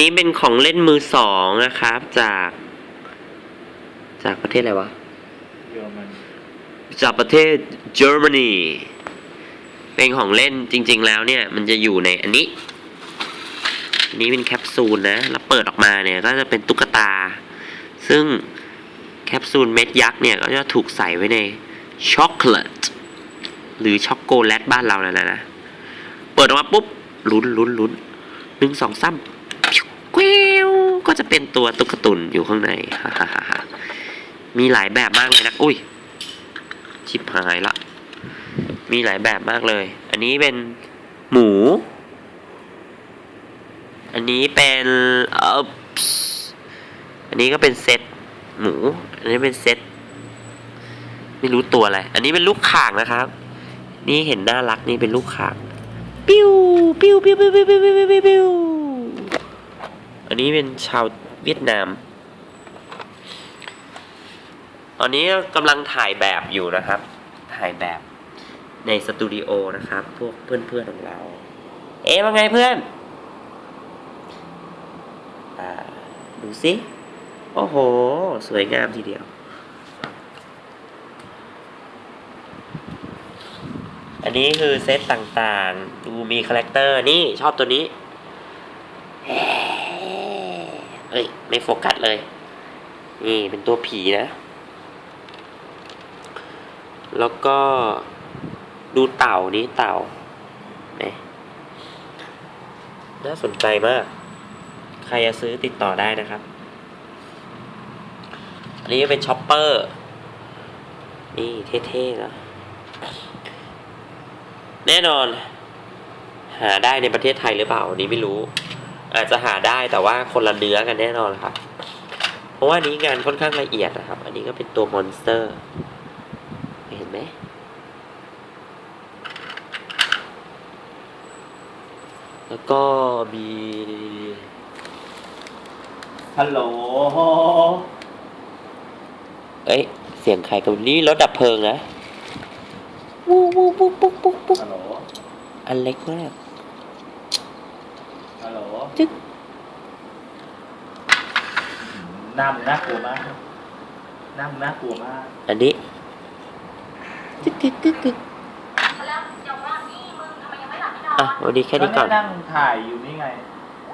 นี้เป็นของเล่นมือสองนะครับ จาก จากประเทศอะไรวะ เยอรมันจากประเทศเยอรมนีเป็นของเล่นจริง ๆ แล้วเนี่ย มันจะอยู่ในอันนี้อันนี้เป็นแคปซูลนะแล้วเปิดออกมาเนี่ยก็จะเป็นตุ๊กตา ซึ่งแคปซูลเม็ดยักษ์เนี่ยก็จะถูกใส่ไว้ในช็อกโกแลตหรือช็อกโกแลตบ้านเรานั่นแหละนะ เปิดออกมาปุ๊บลุ้นลุ้นลุ้นหนึ่งสองสาม แคววก็จะเป็นตัวตุ๊กตุนอยู่ข้างในฮ่าฮ่าฮ่ามีหลายแบบมากเลยนะอุ้ยชิบหายละ มีหลายแบบมากเลย อันนี้เป็นหมู อันนี้เป็นเอออันนี้ก็เป็นเซตหมู อันนี้เป็นเซตไม่รู้ตัวอะไร อันนี้เป็นลูกข่างนะครับ นี่เห็นน่ารักนี่เป็นลูกข่าง ปิ้วปิ้วปิ้วปิ้วปิ้วปิ้วปิ้วปิ้ว นนี้เป็นชาวเวียดนาม ตอนนี้กำลังถ่ายแบบอยู่นะครับ ถ่ายแบบในสตูดิโอนะครับ พวกเพื่อนๆของเรา เอ๊ะว่าไงเพื่อนอดูสิ โอ้โห สวยงามทีเดียว อันนี้คือเซตต่างๆ ดูมีคาแรคเตอร์ นี่ชอบตัวนี้ เฮ้ย ไม่โฟกัสเลย นี่เป็นตัวผีนะ แล้วก็ดูเต่านี้เต่านี่น่าสนใจมาก ใครจะซื้อติดต่อได้นะครับ อันนี้เป็นช็อปเปอร์ นี่เท่ๆนะ แน่นอน หาได้ในประเทศไทยหรือเปล่า อันนี้ไม่รู้ อาจจะหาได้แต่ว่าคนละเนื้อกันแน่นอนครับ เพราะว่าอันนี้งานค่อนข้างละเอียดนะครับ อันนี้ก็เป็นตัวมอนสเตอร์ เห็นไหมแล้วก็มีฮัลโหลเอ้ย เสียงใครกันนี่รถดับเพลิงนะ วู้วู้ปุ๊กปุ๊กปุ๊กปุ๊กฮัลโหลอันเล็กมากฮัลโหล จึ๊กหน้ามึงน่ากลัวมากหน้ามึงน่ากลัวมากอันนี้จึ๊กกึกกึกกึกแล้วจะว่านี่มึงทำไมยังไม่หลับไม่นออะนวันนี้แค่นี้ก่อน นั่งถ่ายอยู่นี่ไง